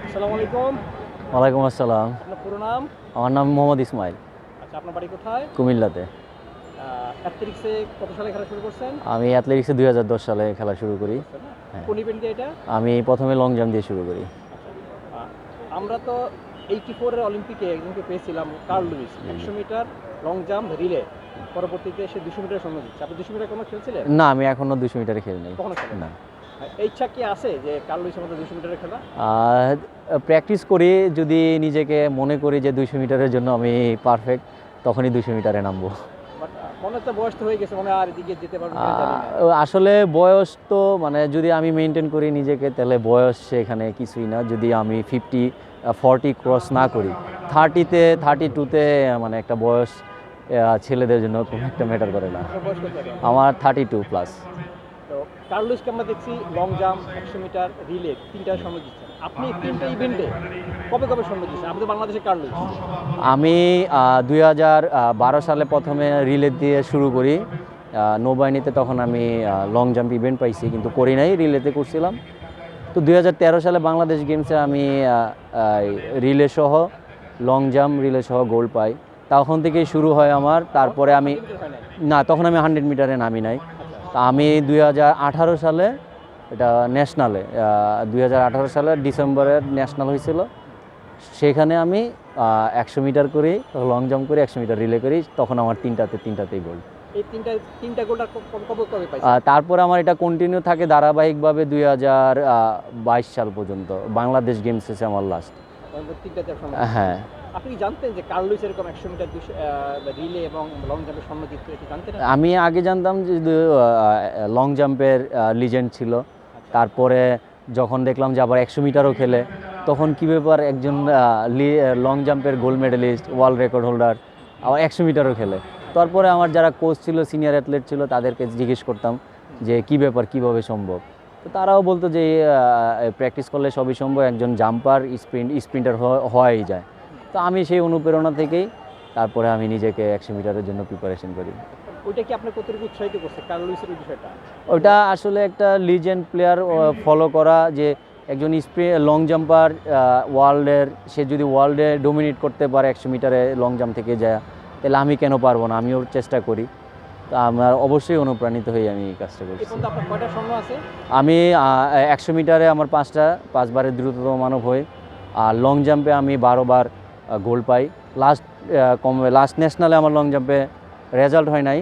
আসসালামু আলাইকুম। ওয়ালাইকুম আসসালাম। আপনার পুরো নাম? আমার নাম মোহাম্মদ ইসমাইল। আচ্ছা আপনার বাড়ি কোথায়? কুমিল্লাতে। অ্যাথলেটিক্সে কত সালে খেলা শুরু করছেন? আমি অ্যাথলেটিক্সে দুই হাজার দশ সালে খেলা শুরু করি। হ্যাঁ। কোন ইভেন্ট দিয়ে এটা? আমি প্রথমে লং জাম্প দিয়ে শুরু করি। আমরা তো এইটি ফোরের অলিম্পিকে একজনকে পেয়েছিলাম কার্ল লুইস একশো মিটার লং জাম্প রিলে পরবর্তীতে সে দুশো মিটার সময় দিচ্ছে। আপনি দুশো মিটার কোনো খেলছিলেন? না আমি এখনও দুশো মিটারে খেলি নাই। কখনো খেলেন? না। ইচ্ছা কি আছে যে মতো দুশো খেলা? প্র্যাকটিস করি যদি নিজেকে মনে করি যে দুশো মিটারের জন্য আমি পারফেক্ট তখনই দুশো মিটারে নামবো। আসলে বয়স তো মানে যদি আমি মেনটেন করি নিজেকে তাহলে বয়স সেখানে কিছুই না। যদি আমি ফিফটি ফর্টি ক্রস না করি থার্টিতে থার্টি টুতে মানে একটা বয়স ছেলেদের জন্য কোনো একটা ম্যাটার করে না? আমার থার্টি টু প্লাস তো কার্ল লুইসকে আমরা দেখছি লং জাম্প একশো মিটার রিলে তিনটা সময় দিচ্ছেন আপনি তিনটা ইভেন্টে কবে কবে সময় দিচ্ছেন? আপনি তো বাংলাদেশে কার্ল আমি দুই হাজার বারো সালে প্রথমে রিলে দিয়ে শুরু করি। নৌবাহিনীতে তখন আমি লং জাম্প ইভেন্ট পাইছি, কিন্তু করি নাই রিলেতে করছিলাম। তো দুই হাজার তেরো সালে বাংলাদেশ গেমসে আমি রিলে সহ লং জাম্প রিলে সহ গোল্ড পাই। তখন থেকেই শুরু হয় আমার, তারপরে আমি না, তখন আমি হান্ড্রেড মিটারে নামি নাই। তা আমি দুই হাজার আঠারো সালে এটা ন্যাশনালে দুই হাজার আঠারো সালে ডিসেম্বরের ন্যাশনাল হয়েছিল। সেখানে আমি একশো মিটার করি লং জাম্প করি একশো মিটার রিলে করি তখন আমার তিনটাতে তিনটাতেই গোল্ড তারপরে আমার এটা কন্টিনিউ থাকে ধারাবাহিকভাবে দুই হাজার বাইশ সাল পর্যন্ত বাংলাদেশ গেমস এসে আমার লাস্ট হ্যাঁ। আপনি কি জানতেন যে কার্ল লুইস এরকম একশো মিটার রিলে এবং লং জাম্পে স্বর্ণ জিততে জানতেন? আমি আগে জানতাম যে লং জাম্পের লিজেন্ড ছিল। তারপরে যখন দেখলাম যে আবার একশো মিটারও খেলে তখন কী ব্যাপার একজন long জাম্পের gold medalist world record holder আবার একশো মিটারও খেলে। তারপরে আমার যারা কোচ ছিল সিনিয়র অ্যাথলেট ছিল তাদেরকে জিজ্ঞেস করতাম যে কী ব্যাপার কীভাবে সম্ভব? তো তারাও বলতো যে প্র্যাকটিস করলে সবই সম্ভব একজন জাম্পার স্প্রিন্ট স্প্রিন্টার হওয়াই যায়। তো আমি সেই অনুপ্রেরণা থেকেই তারপরে আমি নিজেকে একশো মিটারের জন্য প্রিপারেশন করি। ওইটা কি আপনার কতটুকু উৎসাহিত করছে কার্ল লুইসের বিষয়টা? ওটা আসলে একটা লিজেন্ড প্লেয়ার ফলো করা যে একজন স্প্রে লং জাম্পার ওয়ার্ল্ডের সে যদি ওয়ার্ল্ডে ডোমিনেট করতে পারে একশো মিটারে লং জাম্প থেকে যায় তাহলে আমি কেন পারব না? আমিও চেষ্টা করি। তো আমার অবশ্যই অনুপ্রাণিত হয়ে আমি এই কাজটা করছি। আমি একশো মিটারে আমার পাঁচটা পাঁচবারের দ্রুততম মানব হই। আর লং জাম্পে আমি বারোবার গোল্ড পাই। লাস্ট কম লাস্ট ন্যাশনালে আমার লং জাম্পে রেজাল্ট হয় নাই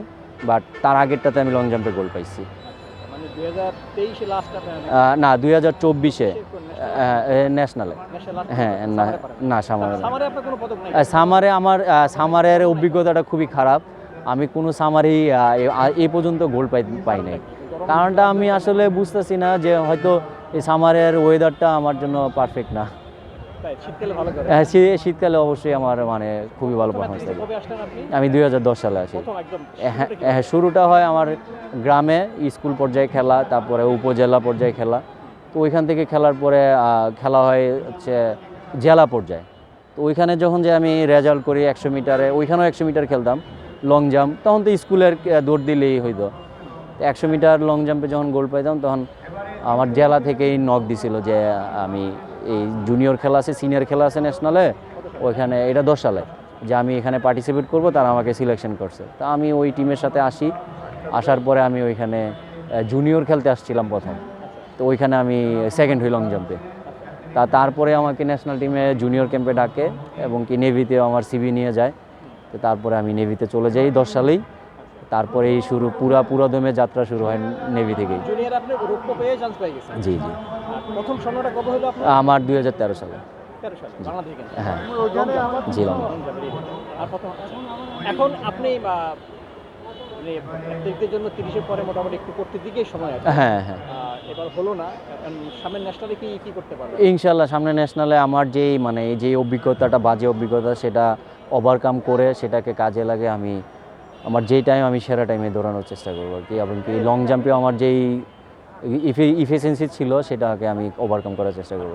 বাট তার আগেরটাতে আমি লং জাম্পে গোল্ড পাইছি। মানে না দুই হাজার চব্বিশে ন্যাশনালে হ্যাঁ না না সামারে সামারে সামারে আমার সামারের অভিজ্ঞতাটা খুবই খারাপ। আমি কোনো সামারেই আহ, এ পর্যন্ত গোল পাই পাই নাই। কারণটা আমি আসলে বুঝতেছি না যে হয়তো এই সামারের ওয়েদারটা আমার জন্য পারফেক্ট না তাই শীতকালে ভালো করে হ্যাঁ, শীতকালে অবশ্যই আমার মানে খুবই ভালো পারফরমেন্স থাকে আমি দুই হাজার দশ সালে আসি। হ্যাঁ হ্যাঁ, শুরুটা হয় আমার গ্রামে স্কুল পর্যায়ে খেলা তারপরে উপজেলা পর্যায়ে খেলা। তো ওইখান থেকে খেলার পরে খেলা হয় হচ্ছে জেলা পর্যায়ে। তো ওইখানে যখন যে আমি রেজাল্ট করি একশো মিটারে ওইখানেও একশো মিটার খেলতাম লং জাম্প তখন তো স্কুলের দৌড় দিলেই হইতো। একশো মিটার লং জাম্পে যখন গোল পাইতাম তখন আমার জেলা থেকেই নক দিছিল যে আমি এই জুনিয়র খেলা আছে সিনিয়র খেলা আছে ন্যাশনালে ওইখানে এটা দশ সালে যে আমি এখানে পার্টিসিপেট করব, তারা আমাকে সিলেকশন করছে। তা আমি ওই টিমের সাথে আসি, আসার পরে আমি ওইখানে জুনিয়র খেলতে আসছিলাম প্রথম। তো ওইখানে আমি সেকেন্ড হই লং জাম্পে তা তারপরে আমাকে ন্যাশনাল টিমে জুনিয়র ক্যাম্পে ডাকে এবং কি নেভিতেও আমার সিবি নিয়ে যায়। তো তারপরে আমি নেভিতে চলে যাই দশ সালেই। তারপরে এই শুরু পুরা দমে যাত্রা শুরু হয় নেভি থেকেই। জি জি। প্রথম স্বর্ণটা কবে হলো আপনার? আমার দুই হাজার তেরো সালে। হ্যাঁ। জি এখন আপনি মানে অ্যাথলেটদের জন্য তিরিশের পরে মোটামুটি একটু করতে দিকেই সময় আছে। হ্যাঁ হ্যাঁ। এবার হলো না। ন্যাশনালে কি কি করতে পারবেন? ইনশাল্লাহ সামনে ন্যাশনালে আমার যেই মানে যে অভিজ্ঞতাটা বাজে অভিজ্ঞতা সেটা ওভারকাম করে সেটাকে কাজে লাগে আমি আমার যেই টাইম আমি সেরা টাইমে দৌড়ানোর চেষ্টা করব আর কি। এবং কি লং জাম্পেও আমার যেই ইফিসিয়েন্সি ছিল সেটাকে আমি ওভারকাম করার চেষ্টা করব।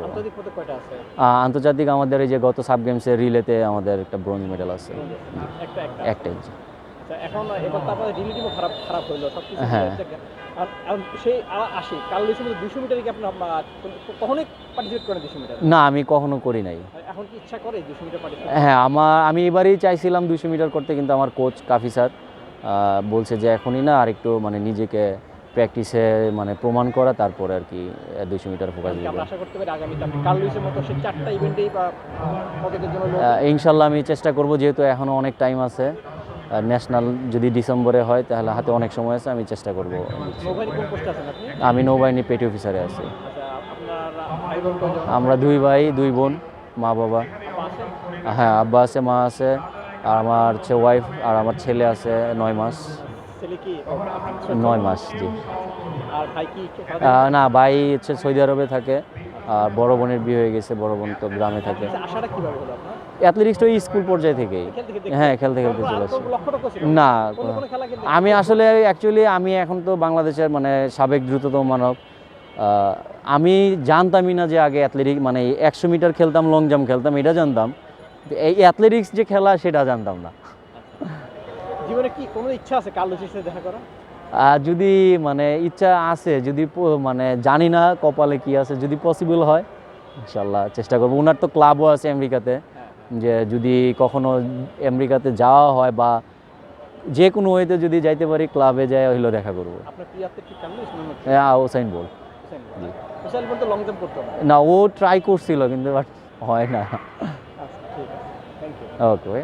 আন্তর্জাতিক আমাদের এই যে গত সাব গেমসে রিলেতে আমাদের একটা ব্রোঞ্জ মেডেল আছে। একটা একটা। একটাই আচ্ছা হ্যাঁ। সেই আসে। কাল লুইসের মধ্যে দুশো মিটারে কি আপনার আহ, কখনোই পার্টিসিপেট করেন দুশো মিটার? না আমি কখনো করি নাই। এখন কি ইচ্ছা করে দুশো মিটার হ্যাঁ আমার আমি এবারেই চাইছিলাম দুশো মিটার করতে কিন্তু আমার কোচ কাফি স্যার বলছে যে এখনই না আর একটু মানে নিজেকে প্র্যাকটিসে মানে প্রমাণ করা তারপরে আর কি দুশো মিটার ফোকাস ইনশাল্লাহ আমি চেষ্টা করব যেহেতু এখনও অনেক টাইম আছে। ন্যাশনাল যদি ডিসেম্বরে হয় তাহলে হাতে অনেক সময় আছে আমি চেষ্টা করব। আমি নৌবাহিনী পেটি অফিসারে আছি। আচ্ছা আমরা দুই ভাই দুই বোন মা বাবা। হ্যাঁ আব্বা আছে মা আছে আর আমার হচ্ছে ওয়াইফ আর আমার ছেলে আছে নয় মাস? নয় মাস জি। আর না ভাই হচ্ছে সৌদি আরবে থাকে আর বড় বোনের বিয়ে হয়ে গেছে বড় বোন তো গ্রামে থাকে। আচ্ছা, আশাটা কীভাবে হলো আপনার অ্যাথলেটিক্স তো স্কুল পর্যায়ে থেকেই। হ্যাঁ খেলতে খেলতে চলে না আমি আসলে অ্যাকচুয়ালি আমি এখন তো বাংলাদেশের মানে সাবেক দ্রুততম মানব। আমি জানতামই না যে আগে অ্যাথলেটিক মানে একশো মিটার খেলতাম লং জাম্প খেলতাম এটা জানতাম। এই অ্যাথলেটিক্স যে খেলা সেটা জানতাম না। জীবনে কি কোনো ইচ্ছা আছে দেখা করা যদি মানে ইচ্ছা আছে যদি মানে জানি না কপালে কি আছে যদি পসিবল হয় ইনশাল্লাহ চেষ্টা করব। ওনার তো ক্লাবও আছে আমেরিকাতে। যে যদি কখনো আমেরিকাতে যাওয়া হয় বা যে কোনো ওয়েতে যদি যাইতে পারি ক্লাবে যাই ওইগুলো দেখা করব। হ্যাঁ ওসাইন বল না ও ট্রাই করছিল কিন্তু বাট হয় না। ওকে ওকে